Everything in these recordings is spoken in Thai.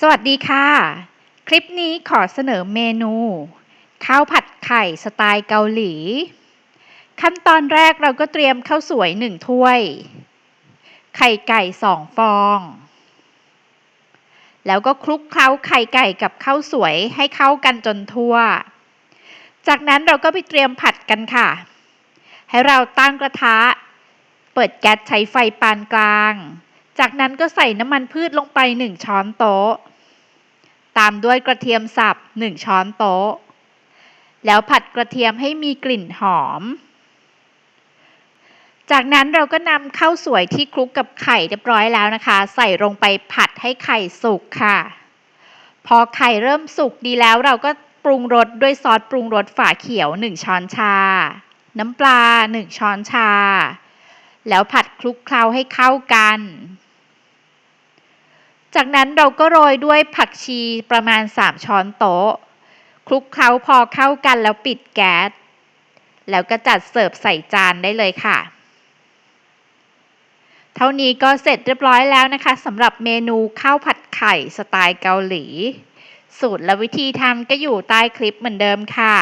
สวัสดีค่ะ คลิปนี้ขอเสนอเมนูข้าวผัดไข่สไตล์เกาหลี ขั้นตอนแรกเราก็เตรียมข้าวสวยหนึ่งถ้วย ไข่ไก่สองฟอง แล้วก็คลุกเคล้าไข่ไก่กับข้าวสวยให้เข้ากันจนทั่ว จากนั้นเราก็ไปเตรียมผัดกันค่ะ ให้เราตั้งกระทะ เปิดแก๊สใช้ไฟปานกลาง จากนั้นก็ใส่น้ำมันพืชลงไป 1 ช้อนโต๊ะ ตามด้วยกระเทียมสับ 1 ช้อนโต๊ะ แล้วผัดกระเทียมให้มีกลิ่นหอม จากนั้นเราก็นำข้าวสวยที่คลุกกับไข่เรียบร้อยแล้วนะคะ ใส่ลงไปผัดให้ไข่สุกค่ะ พอไข่เริ่มสุกดีแล้วเราก็ปรุงรสด้วยซอสปรุงรสฝาเขียว 1 ช้อนชา น้ำปลา 1 ช้อนชา แล้วผัดคลุกเคล้าให้เข้ากัน จากนั้นเราก็โรยด้วยผักชีประมาณ 3 ช้อนโต๊ะ คลุกเคล้าพอเข้ากันแล้วปิดแก๊ส แล้วก็จัดเสิร์ฟใส่จานได้เลยค่ะ เท่านี้ก็เสร็จเรียบร้อยแล้วนะคะสำหรับเมนูข้าวผัดไข่สไตล์เกาหลี สูตรและวิธีทำก็อยู่ใต้คลิปเหมือนเดิมค่ะ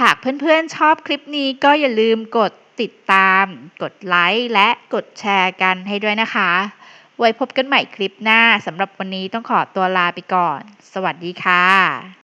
หากเพื่อนๆชอบคลิปนี้ก็อย่าลืมกดติดตาม กดไลค์และกดแชร์กันให้ด้วยนะคะ ไว้พบกันใหม่คลิปหน้าสำหรับวันนี้ต้องขอตัวลาไปก่อน สวัสดีค่ะ